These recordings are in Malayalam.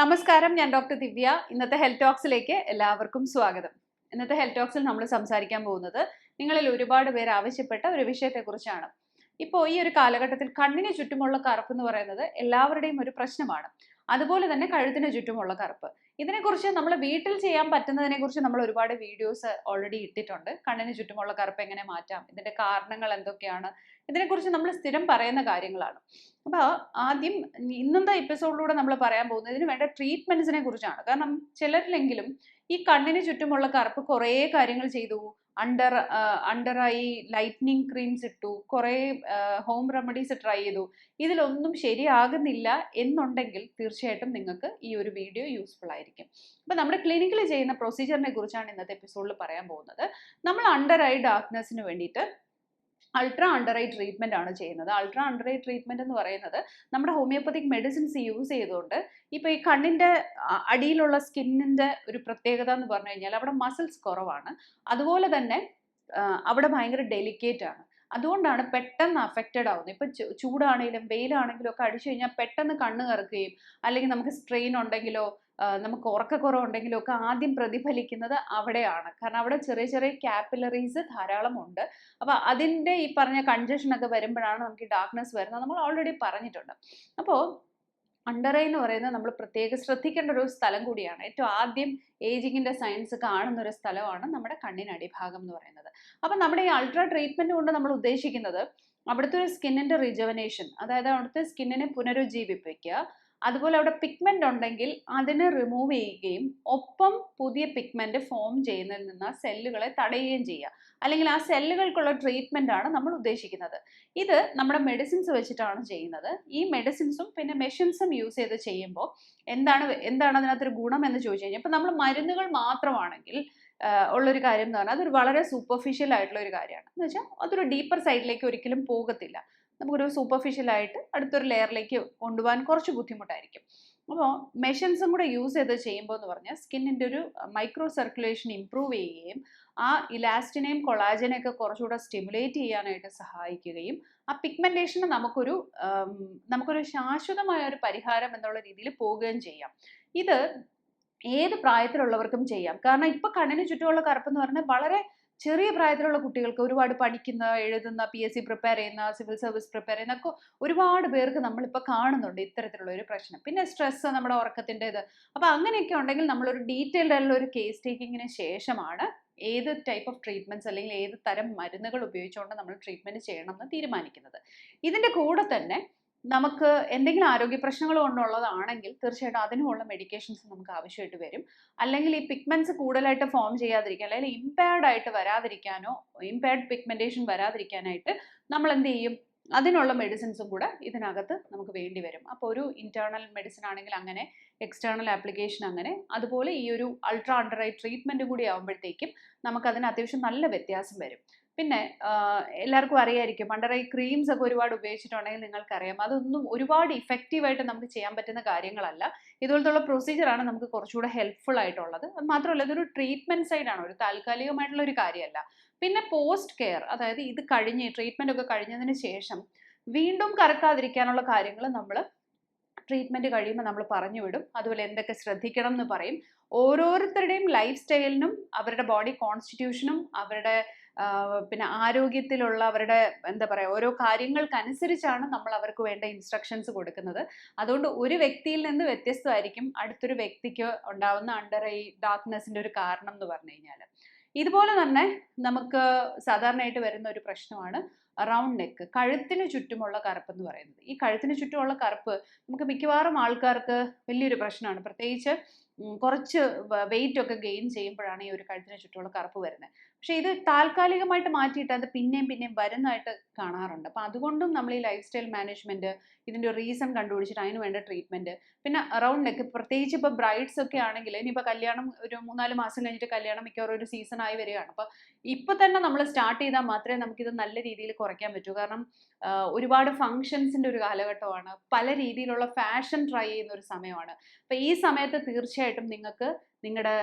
നമസ്കാരം ഞാൻ ഡോക്ടർ ദിവ്യ. ഇന്നത്തെ ഹെൽത്ത് ടോക്സിലേക്ക് എല്ലാവർക്കും സ്വാഗതം. ഇന്നത്തെ ഹെൽത്ത് ടോക്സിൽ നമ്മൾ സംസാരിക്കാൻ പോകുന്നത് നിങ്ങളിൽ ഒരുപാട് പേർ ആവശ്യപ്പെട്ട ഒരു വിഷയത്തെക്കുറിച്ചാണ്. ഇപ്പോൾ ഈ ഒരു കാലഘട്ടത്തിൽ കണ്ണിന് ചുറ്റുമുള്ള കറുപ്പ് എന്ന് പറയുന്നത് എല്ലാവരുടെയും ഒരു പ്രശ്നമാണ്. അതുപോലെ തന്നെ കഴുത്തിന് ചുറ്റുമുള്ള കറുപ്പ്. ഇതിനെക്കുറിച്ച് നമ്മൾ വീട്ടിൽ ചെയ്യാൻ പറ്റുന്നതിനെ കുറിച്ച് നമ്മൾ ഒരുപാട് വീഡിയോസ് ഓൾറെഡി ഇട്ടിട്ടുണ്ട്. കണ്ണിന് ചുറ്റുമുള്ള കറുപ്പ് എങ്ങനെ മാറ്റാം? ഇതിന്റെ കാരണങ്ങൾ എന്തൊക്കെയാണ്? ഇതിനെക്കുറിച്ച് നമ്മൾ സ്ഥിരം പറയുന്ന കാര്യങ്ങളാണ്. അപ്പോൾ ആദ്യം ഇന്നത്തെ എപ്പിസോഡിലൂടെ നമ്മൾ പറയാൻ പോകുന്നത് ഇതിന് വേണ്ട ട്രീറ്റ്മെന്റ്സിനെ കുറിച്ചാണ്. കാരണം ചിലരിലെങ്കിലും ഈ കണ്ണിന് ചുറ്റുമുള്ള കറുപ്പ് കുറേ കാര്യങ്ങൾ ചെയ്തു. Under under eye lightening creams ഇട്ടു. കുറേ ഹോം റെമഡീസ് ട്രൈ ചെയ്തു. ഇതിലൊന്നും ശരിയാകുന്നില്ല എന്നുണ്ടെങ്കിൽ തീർച്ചയായിട്ടും നിങ്ങൾക്ക് ഈ ഒരു വീഡിയോ യൂസ്ഫുൾ ആയിരിക്കും. അപ്പോൾ നമ്മുടെ ക്ലിനിക്കിൽ ചെയ്യുന്ന പ്രൊസീജിയറിനെ കുറിച്ചാണ് ഇന്നത്തെ എപ്പിസോഡിൽ പറയാൻ പോകുന്നത്. നമ്മൾ അണ്ടർ ഐ ഡാർക്ക്നെസ്സിന് വേണ്ടിയിട്ട് അൾട്രാ അണ്ടർ ഐ ട്രീറ്റ്മെന്റ് ആണ് ചെയ്യുന്നത്. അൾട്രാ അണ്ടർ ഐ എന്ന് പറയുന്നത് നമ്മുടെ ഹോമിയോപ്പതിക് മെഡിസിൻസ് യൂസ് ചെയ്തുകൊണ്ട് ഇപ്പോൾ ഈ കണ്ണിന്റെ അടിയിലുള്ള സ്കിന്നിന്റെ ഒരു പ്രത്യേകത എന്ന് പറഞ്ഞു കഴിഞ്ഞാൽ അവിടെ മസിൽസ് കുറവാണ്. അതുപോലെ തന്നെ അവിടെ ഭയങ്കര ഡെലിക്കേറ്റ് ആണ്. അതുകൊണ്ടാണ് പെട്ടെന്ന് അഫക്റ്റഡ് ആവുന്നത്. ഇപ്പം ചൂടാണെങ്കിലും വെയിലാണെങ്കിലും ഒക്കെ അടിച്ചു കഴിഞ്ഞാൽ പെട്ടെന്ന് കണ്ണ് കറക്കുകയും അല്ലെങ്കിൽ നമുക്ക് സ്ട്രെയിൻ ഉണ്ടെങ്കിലോ നമുക്ക് ഉറക്കക്കുറവുണ്ടെങ്കിലോ ഒക്കെ ആദ്യം പ്രതിഫലിക്കുന്നത് അവിടെയാണ്. കാരണം അവിടെ ചെറിയ ചെറിയ കാപ്പിലറീസ് ധാരാളം ഉണ്ട്. അപ്പൊ അതിന്റെ ഈ പറഞ്ഞ കൺജഷൻ ഒക്കെ വരുമ്പോഴാണ് നമുക്ക് ഡാർക്ക്നെസ് വരുന്നത്. നമ്മൾ ഓൾറെഡി പറഞ്ഞിട്ടുണ്ട്. അപ്പോൾ അണ്ടറൈ എന്ന് പറയുന്നത് നമ്മൾ പ്രത്യേകം ശ്രദ്ധിക്കേണ്ട ഒരു സ്ഥലം കൂടിയാണ്. ഏറ്റവും ആദ്യം ഏജിങ്ങിന്റെ സയൻസ് കാണുന്ന ഒരു സ്ഥലമാണ് നമ്മുടെ കണ്ണിനടിഭാഗം എന്ന് പറയുന്നത്. അപ്പം നമ്മുടെ ഈ അൾട്രാ ട്രീറ്റ്മെന്റ് കൊണ്ട് നമ്മൾ ഉദ്ദേശിക്കുന്നത് അവിടുത്തെ ഒരു സ്കിന്നിന്റെ റിജവനേഷൻ അതായത് അവിടുത്തെ സ്കിന്നിനെ പുനരുജ്ജീവിപ്പിക്കുക. അതുപോലെ അവിടെ പിഗ്മെന്റ് ഉണ്ടെങ്കിൽ അതിനെ റിമൂവ് ചെയ്യുകയും ഒപ്പം പുതിയ പിഗ്മെന്റ് ഫോം ചെയ്യുന്നതിൽ നിന്ന് സെല്ലുകളെ തടയുകയും ചെയ്യുക. അല്ലെങ്കിൽ ആ സെല്ലുകൾക്കുള്ള ട്രീറ്റ്മെന്റ് ആണ് നമ്മൾ ഉദ്ദേശിക്കുന്നത്. ഇത് നമ്മുടെ മെഡിസിൻസ് വെച്ചിട്ടാണ് ചെയ്യുന്നത്. ഈ മെഡിസിൻസും പിന്നെ മെഷീൻസും യൂസ് ചെയ്ത് ചെയ്യുമ്പോൾ എന്താണ് എന്താണ് അതിനകത്തൊരു ഗുണം എന്ന് ചോദിച്ചു കഴിഞ്ഞാൽ ഇപ്പം നമ്മൾ മരുന്നുകൾ മാത്രമാണെങ്കിൽ ഉള്ളൊരു കാര്യം എന്ന് പറഞ്ഞാൽ അതൊരു വളരെ സൂപ്പർഫിഷ്യൽ ആയിട്ടുള്ള ഒരു കാര്യമാണ്. എന്ന് വെച്ചാൽ അതൊരു ഡീപ്പർ സൈഡിലേക്ക് ഒരിക്കലും പോകത്തില്ല. നമുക്കൊരു സൂപ്പർഫിഷ്യൽ ആയിട്ട് അടുത്തൊരു ലെയറിലേക്ക് കൊണ്ടുപോകാൻ കുറച്ച് ബുദ്ധിമുട്ടായിരിക്കും. അപ്പോൾ മെഷീൻസും കൂടെ യൂസ് ചെയ്ത് ചെയ്യുമ്പോൾ എന്ന് പറഞ്ഞാൽ സ്കിന്നിന്റെ ഒരു മൈക്രോ സർക്കുലേഷൻ ഇമ്പ്രൂവ് ചെയ്യുകയും ആ ഇലാസ്റ്റിനെയും കൊളാജനെയും ഒക്കെ കുറച്ചുകൂടെ സ്റ്റിമുലേറ്റ് ചെയ്യാനായിട്ട് സഹായിക്കുകയും ആ പിഗ്മെന്റേഷന് നമുക്കൊരു നമുക്കൊരു ശാശ്വതമായ ഒരു പരിഹാരം എന്നുള്ള രീതിയിൽ പോവുകയും ചെയ്യാം. ഇത് ഏത് പ്രായത്തിലുള്ളവർക്കും ചെയ്യാം. കാരണം ഇപ്പൊ കണ്ണിന് ചുറ്റുമുള്ള കറുപ്പ് എന്ന് പറഞ്ഞാൽ വളരെ ചെറിയ പ്രായത്തിലുള്ള കുട്ടികൾക്ക് ഒരുപാട് പഠിക്കുന്ന എഴുതുന്ന പി എസ് സി പ്രിപ്പയർ ചെയ്യുന്ന സിവിൽ സർവീസ് പ്രിപ്പയർ ചെയ്യുന്ന ഒക്കെ ഒരുപാട് പേർക്ക് നമ്മളിപ്പോൾ കാണുന്നുണ്ട് ഇത്തരത്തിലുള്ള ഒരു പ്രശ്നം. പിന്നെ സ്ട്രെസ് നമ്മുടെ ഉറക്കത്തിന്റെ ഇത്. അപ്പോൾ അങ്ങനെയൊക്കെ ഉണ്ടെങ്കിൽ നമ്മളൊരു ഡീറ്റെയിൽഡ് ആയിട്ടുള്ള ഒരു കേസ് ടേക്കിങ്ങിന് ശേഷമാണ് ഏത് ടൈപ്പ് ഓഫ് ട്രീറ്റ്മെന്റ്സ് അല്ലെങ്കിൽ ഏത് തരം മരുന്നുകൾ ഉപയോഗിച്ചുകൊണ്ട് നമ്മൾ ട്രീറ്റ്മെന്റ് ചെയ്യണം എന്ന് തീരുമാനിക്കുന്നത്. ഇതിന്റെ കൂടെ തന്നെ നമുക്ക് എന്തെങ്കിലും ആരോഗ്യ പ്രശ്നങ്ങൾ കൊണ്ടുള്ളതാണെങ്കിൽ തീർച്ചയായിട്ടും അതിനുമുള്ള മെഡിക്കേഷൻസ് നമുക്ക് ആവശ്യമായിട്ട് വരും. അല്ലെങ്കിൽ ഈ പിഗ്മെന്റ്സ് കൂടുതലായിട്ട് ഫോം ചെയ്യാതിരിക്കാൻ അല്ലെങ്കിൽ ഇമ്പയർഡ് ആയിട്ട് വരാതിരിക്കാനോ ഇമ്പയർഡ് പിഗ്മെന്റേഷൻ വരാതിരിക്കാനായിട്ട് നമ്മൾ എന്ത് ചെയ്യും? അതിനുള്ള മെഡിസിൻസും കൂടെ ഇതിനകത്ത് നമുക്ക് വേണ്ടി വരും. അപ്പോൾ ഒരു ഇന്റേർണൽ മെഡിസിൻ ആണെങ്കിൽ അങ്ങനെ എക്സ്റ്റേണൽ ആപ്ലിക്കേഷൻ അങ്ങനെ അതുപോലെ ഈ ഒരു അൾട്രാ അണ്ടർ ഐ ട്രീറ്റ്മെന്റ് കൂടി ആകുമ്പോഴത്തേക്കും നമുക്കതിന് അത്യാവശ്യം നല്ല വ്യത്യാസം വരും. പിന്നെ എല്ലാവർക്കും അറിയായിരിക്കും. പണ്ടറ ഈ ക്രീംസ് ഒക്കെ ഒരുപാട് ഉപയോഗിച്ചിട്ടുണ്ടെങ്കിൽ നിങ്ങൾക്കറിയാം. അതൊന്നും ഒരുപാട് ഇഫക്റ്റീവായിട്ട് നമുക്ക് ചെയ്യാൻ പറ്റുന്ന കാര്യങ്ങളല്ല. ഇതുപോലത്തുള്ള പ്രൊസീജിയറാണ് നമുക്ക് കുറച്ചുകൂടെ ഹെൽപ്ഫുൾ ആയിട്ടുള്ളത്. അത് മാത്രമല്ല ഇതൊരു ട്രീറ്റ്മെന്റ് സൈഡാണ് ഒരു താൽക്കാലികമായിട്ടുള്ള ഒരു കാര്യമല്ല. പിന്നെ പോസ്റ്റ് കെയർ അതായത് ഇത് കഴിഞ്ഞ് ട്രീറ്റ്മെന്റ് ഒക്കെ കഴിഞ്ഞതിന് ശേഷം വീണ്ടും കറക്കാതിരിക്കാനുള്ള കാര്യങ്ങൾ നമ്മൾ ട്രീറ്റ്മെന്റ് കഴിയുമ്പോൾ നമ്മൾ പറഞ്ഞു വിടും. അതുപോലെ എന്തൊക്കെ ശ്രദ്ധിക്കണം എന്ന് പറയും. ഓരോരുത്തരുടെയും ലൈഫ് സ്റ്റൈലിനും അവരുടെ ബോഡി കോൺസ്റ്റിറ്റ്യൂഷനും അവരുടെ പിന്നെ ആരോഗ്യത്തിലുള്ള അവരുടെ എന്താ പറയുക ഓരോ കാര്യങ്ങൾക്കനുസരിച്ചാണ് നമ്മൾ അവർക്ക് വേണ്ട ഇൻസ്ട്രക്ഷൻസ് കൊടുക്കുന്നത്. അതുകൊണ്ട് ഒരു വ്യക്തിയിൽ നിന്ന് വ്യത്യസ്തമായിരിക്കും അടുത്തൊരു വ്യക്തിക്ക് ഉണ്ടാവുന്ന അണ്ടർ ഐ ഡാർക്ക്നെസ്സിന്റെ ഒരു കാരണം എന്ന് പറഞ്ഞു കഴിഞ്ഞാൽ ഇതുപോലെ തന്നെ നമുക്ക് സാധാരണയായിട്ട് വരുന്ന ഒരു പ്രശ്നമാണ് റൗണ്ട് നെക്ക് കഴുത്തിന് ചുറ്റുമുള്ള കറുപ്പ് എന്ന് പറയുന്നത്. ഈ കഴുത്തിന് ചുറ്റുമുള്ള കറുപ്പ് നമുക്ക് മിക്കവാറും ആൾക്കാർക്ക് വലിയൊരു പ്രശ്നമാണ്. പ്രത്യേകിച്ച് കുറച്ച് വെയിറ്റ് ഒക്കെ ഗെയിൻ ചെയ്യുമ്പോഴാണ് ഈ ഒരു കഴുത്തിന് ചുറ്റുമുള്ള കറുപ്പ് വരുന്നത്. പക്ഷേ ഇത് താൽക്കാലികമായിട്ട് മാറ്റിയിട്ട് അത് പിന്നെയും പിന്നെയും വരുന്നതായിട്ട് കാണാറുണ്ട്. അപ്പം അതുകൊണ്ടും നമ്മൾ ഈ ലൈഫ് സ്റ്റൈൽ മാനേജ്മെന്റ് ഇതിന്റെ ഒരു റീസൺ കണ്ടുപിടിച്ചിട്ട് അതിന് വേണ്ട ട്രീറ്റ്മെന്റ് പിന്നെ അറൗണ്ട് ഒക്കെ പ്രത്യേകിച്ച് ഇപ്പോൾ ബ്രൈഡ്സ് ഒക്കെ ആണെങ്കിൽ ഇനിയിപ്പോൾ കല്യാണം ഒരു മൂന്നാൽ മാസം കഴിഞ്ഞിട്ട് കല്യാണം മിക്കവാറും ഒരു സീസൺ ആയി വരികയാണ്. അപ്പോൾ ഇപ്പൊ തന്നെ നമ്മൾ സ്റ്റാർട്ട് ചെയ്താൽ മാത്രമേ നമുക്കിത് നല്ല രീതിയിൽ കുറയ്ക്കാൻ പറ്റൂ. കാരണം ഒരുപാട് ഫങ്ഷൻസിന്റെ ഒരു കാലഘട്ടമാണ്. പല രീതിയിലുള്ള ഫാഷൻ ട്രൈ ചെയ്യുന്ന ഒരു സമയമാണ്. അപ്പൊ ഈ സമയത്ത് തീർച്ചയായിട്ടും നിങ്ങൾക്ക് നിങ്ങളുടെ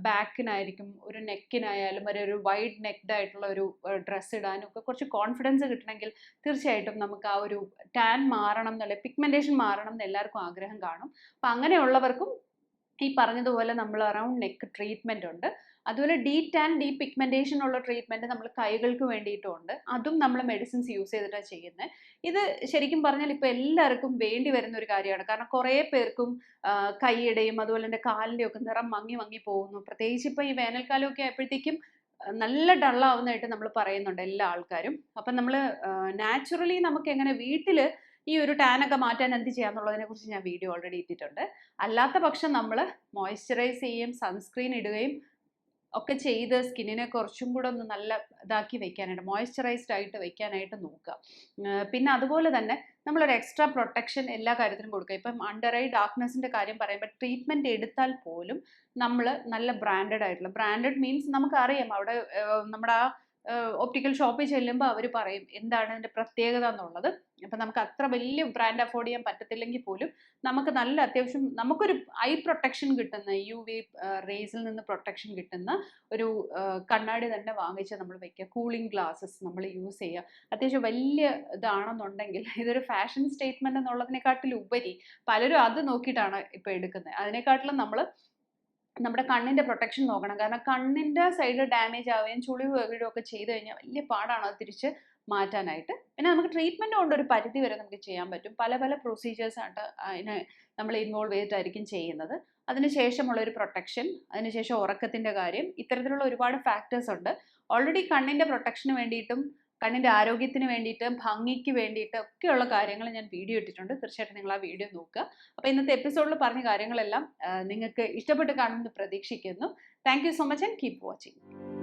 ബാക്കിനായിരിക്കും ഒരു നെക്കിനായാലും വരെ ഒരു വൈഡ് നെക്ഡ് ആയിട്ടുള്ള ഒരു ഡ്രസ്സ് ഇടാനും ഒക്കെ കുറച്ച് കോൺഫിഡൻസ് കിട്ടണമെങ്കിൽ തീർച്ചയായിട്ടും നമുക്ക് ആ ഒരു ടാൻ മാറണം എന്നുള്ള പിഗ്മെന്റേഷൻ മാറണം എന്ന് എല്ലാവർക്കും ആഗ്രഹം കാണും. അപ്പം അങ്ങനെയുള്ളവർക്കും ഈ പറഞ്ഞതുപോലെ നമ്മൾ അറൗണ്ട് നെക്ക് ട്രീറ്റ്മെന്റ് ഉണ്ട്. അതുപോലെ ഡീ ടാൻ ഡീ പിഗ്മെന്റേഷൻ ഉള്ള ട്രീറ്റ്മെന്റ് നമ്മൾ കൈകൾക്ക് വേണ്ടിയിട്ടുമുണ്ട് അതും നമ്മൾ മെഡിസിൻസ് യൂസ് ചെയ്തിട്ടാണ് ചെയ്യുന്നത്. ഇത് ശരിക്കും പറഞ്ഞാൽ ഇപ്പോൾ എല്ലാവർക്കും വേണ്ടി വരുന്ന ഒരു കാര്യമാണ്. കാരണം കുറേ പേർക്കും കൈയുടെയും അതുപോലെ തന്നെ കാലിന്റെയും ഒക്കെ നിറം മങ്ങി മങ്ങി പോകുന്നു. പ്രത്യേകിച്ച് ഇപ്പോൾ ഈ വേനൽക്കാലമൊക്കെ ആയപ്പോഴത്തേക്കും നല്ല ഡള്ളാവുന്നതായിട്ട് നമ്മൾ പറയുന്നുണ്ട് എല്ലാ ആൾക്കാരും. അപ്പം നമ്മൾ നാച്ചുറലി നമുക്ക് എങ്ങനെ വീട്ടിൽ ഈ ഒരു ടാനൊക്കെ മാറ്റാൻ എന്ത് ചെയ്യാന്നുള്ളതിനെ കുറിച്ച് ഞാൻ വീഡിയോ ഓൾറെഡി ഇട്ടിട്ടുണ്ട്. അല്ലാത്ത പക്ഷം നമ്മൾ മോയ്സ്ചറൈസ് ചെയ്യുകയും സൺസ്ക്രീൻ ഇടുകയും ഒക്കെ ചെയ്ത് സ്കിന്നിനെ കുറച്ചും കൂടെ ഒന്ന് നല്ല ഇതാക്കി വെക്കാനായിട്ട് മോയ്സ്ചറൈസ്ഡ് ആയിട്ട് വെക്കാനായിട്ട് നോക്കുക. പിന്നെ അതുപോലെ തന്നെ നമ്മളൊരു എക്സ്ട്രാ പ്രൊട്ടക്ഷൻ എല്ലാ കാര്യത്തിനും കൊടുക്കുക. ഇപ്പം അണ്ടർ ഐ ഡാർക്ക്നെസ്സിന്റെ കാര്യം പറയുമ്പോൾ ട്രീറ്റ്മെന്റ് എടുത്താൽ പോലും നമ്മൾ നല്ല ബ്രാൻഡഡ് ആയിട്ടുള്ള ബ്രാൻഡഡ് മീൻസ് നമുക്കറിയാം അവിടെ നമ്മുടെ ആ ഒപ്റ്റിക്കൽ ഷോപ്പിൽ ചെല്ലുമ്പോൾ അവർ പറയും എന്താണ് അതിന്റെ പ്രത്യേകത എന്നുള്ളത്. അപ്പം നമുക്ക് അത്ര വലിയ ബ്രാൻഡ് അഫോർഡ് ചെയ്യാൻ പറ്റത്തില്ലെങ്കിൽ പോലും നമുക്ക് നല്ല അത്യാവശ്യം നമുക്കൊരു ഐ പ്രൊട്ടക്ഷൻ കിട്ടുന്ന യു വി റേസിൽ നിന്ന് പ്രൊട്ടക്ഷൻ കിട്ടുന്ന ഒരു കണ്ണാടി തന്നെ വാങ്ങിച്ച് നമ്മൾ വെക്കുക. കൂളിംഗ് ഗ്ലാസ്സസ് നമ്മൾ യൂസ് ചെയ്യുക. അത്യാവശ്യം വലിയ ഇതാണെന്നുണ്ടെങ്കിൽ ഇതൊരു ഫാഷൻ സ്റ്റേറ്റ്മെന്റ് എന്നുള്ളതിനെക്കാട്ടിലുപരി പലരും അത് നോക്കിയിട്ടാണ് ഇപ്പോൾ എടുക്കുന്നത്. അതിനെക്കാട്ടിലും നമ്മൾ നമ്മുടെ കണ്ണിന്റെ പ്രൊട്ടക്ഷൻ നോക്കണം. കാരണം കണ്ണിന്റെ സൈഡിൽ ഡാമേജ് ആവുകയും ചുളിവ് വീഴുകയും ഒക്കെ ചെയ്ത് കഴിഞ്ഞാൽ വലിയ പാടാണ് അത് തിരിച്ച് മാറ്റാനായിട്ട്. പിന്നെ നമുക്ക് ട്രീറ്റ്മെന്റ് കൊണ്ട് ഒരു പരിധി വരെ നമുക്ക് ചെയ്യാൻ പറ്റും. പല പല പ്രൊസീജിയേഴ്സ് ആയിട്ട് അതിനെ നമ്മൾ ഇൻവോൾവ് ചെയ്തിട്ടായിരിക്കും ചെയ്യുന്നത്. അതിനുശേഷമുള്ള ഒരു പ്രൊട്ടക്ഷൻ അതിനുശേഷം ഉറക്കത്തിന്റെ കാര്യം ഇത്തരത്തിലുള്ള ഒരുപാട് ഫാക്ടേഴ്സ് ഉണ്ട്. ഓൾറെഡി കണ്ണിന്റെ പ്രൊട്ടക്ഷന് വേണ്ടിയിട്ടും കണ്ണിന്റെ ആരോഗ്യത്തിന് വേണ്ടിയിട്ട് ഭംഗിക്ക് വേണ്ടിയിട്ട് ഒക്കെയുള്ള കാര്യങ്ങൾ ഞാൻ വീഡിയോ ഇട്ടിട്ടുണ്ട്. തീർച്ചയായിട്ടും നിങ്ങൾ ആ വീഡിയോ നോക്കുക. അപ്പോൾ ഇന്നത്തെ എപ്പിസോഡിൽ പറഞ്ഞ കാര്യങ്ങളെല്ലാം നിങ്ങൾക്ക് ഇഷ്ടപ്പെട്ട് കാണുമെന്ന് പ്രതീക്ഷിക്കുന്നു. Thank so much and keep watching